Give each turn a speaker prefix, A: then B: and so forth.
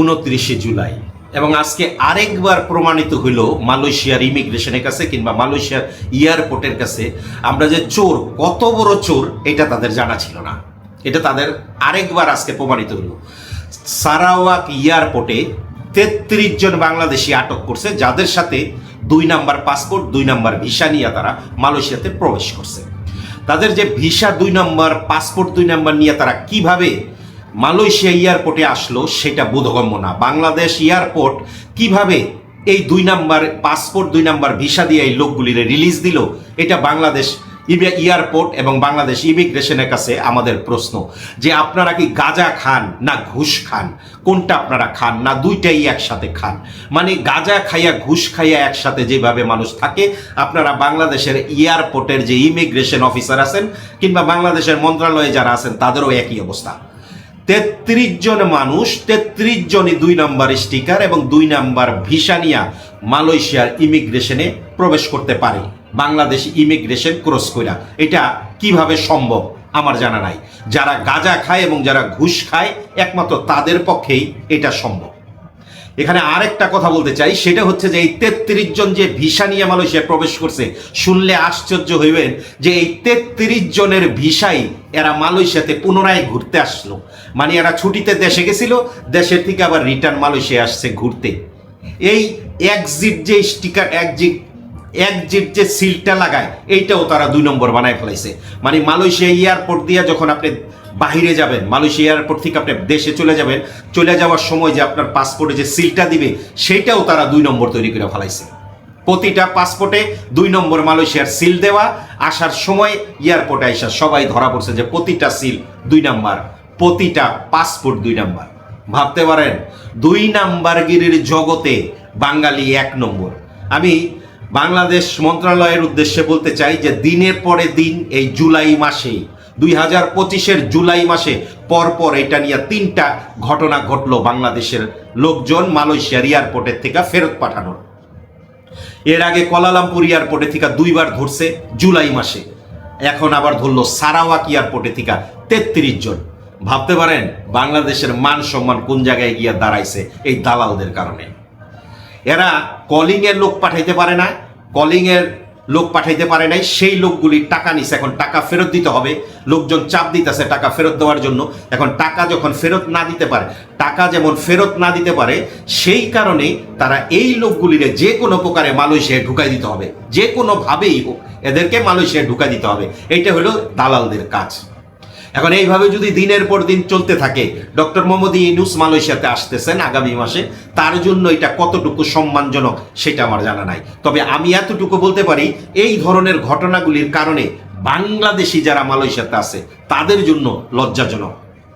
A: উনত্রিশে জুলাই এবং আজকে আরেকবার প্রমাণিত হইল মালয়েশিয়ার ইমিগ্রেশনের কাছে কিংবা মালয়েশিয়ার এয়ারপোর্টের কাছে আমরা যে চোর, কত বড় চোর, এটা তাদের জানা ছিল না। এটা তাদের আরেকবার আজকে প্রমাণিত হলো। সারাওয়াক এয়ারপোর্টে তেত্রিশ জন বাংলাদেশি আটক করছে, যাদের সাথে দুই নাম্বার পাসপোর্ট, দুই নাম্বার ভিসা নিয়ে তারা মালয়েশিয়াতে প্রবেশ করছে। তাদের যে ভিসা, দুই নাম্বার পাসপোর্ট, দুই নাম্বার নিয়ে তারা কীভাবে মালয়েশিয়া এয়ারপোর্টে আসলো, সেটা বোধগম্য না। বাংলাদেশ এয়ারপোর্ট কীভাবে এই দুই নাম্বার পাসপোর্ট দুই নাম্বার ভিসা দিয়ে এই লোকগুলিরে রিলিজ দিল, এটা বাংলাদেশ এয়ারপোর্ট এবং বাংলাদেশ ইমিগ্রেশনের কাছে আমাদের প্রশ্ন। যে আপনারা কি গাঁজা খান না ঘুষ খান? কোনটা আপনারা খান না দুইটাই একসাথে খান? মানে গাঁজা খাইয়া ঘুষ খাইয়া একসাথে যেভাবে মানুষ থাকে, আপনারা বাংলাদেশের এয়ারপোর্টের যে ইমিগ্রেশন অফিসার আছেন কিংবা বাংলাদেশের মন্ত্রণালয়ে যারা আছেন, তাদেরও একই অবস্থা। তেত্রিশ জন মানুষ, তেত্রিশ জনই দুই নাম্বার স্টিকার এবং দুই নাম্বার ভিসা নিয়ে মালয়েশিয়ার ইমিগ্রেশনে প্রবেশ করতে পারে। বাংলাদেশ ইমিগ্রেশন ক্রস কইরা। এটা কীভাবে সম্ভব আমার জানা নাই। যারা গাঁজা খায় এবং যারা ঘুষ খায়, একমাত্র তাদের পক্ষেই এটা সম্ভব। এখানে আরেকটা কথা বলতে চাই, সেটা হচ্ছে যে এই তেত্রিশ জন যে ভিসা নিয়ে মালয়েশিয়া প্রবেশ করছে, শুনলে আশ্চর্য হইবেন যে এই তেত্রিশ জনের ভিসাই এরা মালয়েশিয়াতে পুনরায় ঘুরতে আসলো। মানে এরা ছুটিতে দেশে গেছিল, দেশের থেকে আবার রিটার্ন মালয়েশিয়া আসছে ঘুরতে। এই একজিট যে স্টিকার একজিট একজিট যে সিলটা লাগায়, এইটাও তারা দুই নম্বর বানায় ফেলাইছে। মানে মালয়েশিয়া এয়ারপোর্ট দিয়ে যখন আপনি বাহিরে যাবেন, মালয়েশিয়া এয়ারপোর্ট থেকে আপনি দেশে চলে যাবেন, চলে যাওয়ার সময় যে আপনার পাসপোর্টে যে সিলটা দিবে, সেইটাও তারা দুই নম্বর তৈরি করে ফেলাইছে। প্রতিটা পাসপোর্টে দুই নম্বর মালয়েশিয়ার সিল দেওয়া, আসার সময় এয়ারপোর্টে আইসা সবাই ধরা পড়ছে যে প্রতিটা সিল দুই নাম্বার, প্রতিটা পাসপোর্ট দুই নাম্বার। ভাবতে পারেন, দুই নাম্বার গিরির জগতে বাঙালি এক নম্বর। আমি বাংলাদেশ মন্ত্রণালয়ের উদ্দেশ্যে বলতে চাই যে দিনের পরে দিন এই জুলাই মাসে, দুই হাজার পঁচিশের জুলাই মাসে পরপর এটা নিয়ে তিনটা ঘটনা ঘটলো বাংলাদেশের লোকজন মালয়েশিয়ার এয়ারপোর্টের থেকে ফেরত পাঠানোর। এর আগে কলালামপুর এয়ারপোর্টে থেকে দুইবার ধরছে জুলাই মাসে। এখন আবার ধরলো সারাওয়াক এয়ারপোর্টে থেকে তেত্রিশ জন। ভাবতে পারেন, বাংলাদেশের মান সম্মান কোন জায়গায় গিয়া দাঁড়াইছে এই দালালদের কারণে। এরা কলিং এর লোক পাঠাইতে পারে না কলিং এর লোক পাঠাইতে পারে নাই, সেই লোকগুলি টাকা নিছে। এখন টাকা ফেরত দিতে হবে। লোকজন চাপ দিতেছে টাকা ফেরত দেওয়ার জন্য। এখন টাকা যখন ফেরত না দিতে পারে, টাকা যেমন ফেরত না দিতে পারে, সেই কারণে তারা এই লোকগুলিরে যে কোনো প্রকারে মালয়েশিয়ায় ঢুকাই দিতে হবে। যে কোনোভাবেই হোক, এদেরকে মালয়েশিয়ায় ঢুকাই দিতে হবে। এইটা হলো দালালদের কাজ। এখন এইভাবে যদি দিনের পর দিন চলতে থাকে, ডক্টর মোহাম্মদ ইউনুস মালয়েশিয়াতে আসতেছেন আগামী মাসে, তার জন্য এটা কতটুকু সম্মানজনক সেটা আমার জানা নাই। তবে আমি এতটুকু বলতে পারি, এই ধরনের ঘটনাগুলির কারণে বাংলাদেশি যারা মালয়েশিয়াতে আছে, তাদের জন্য লজ্জাজনক।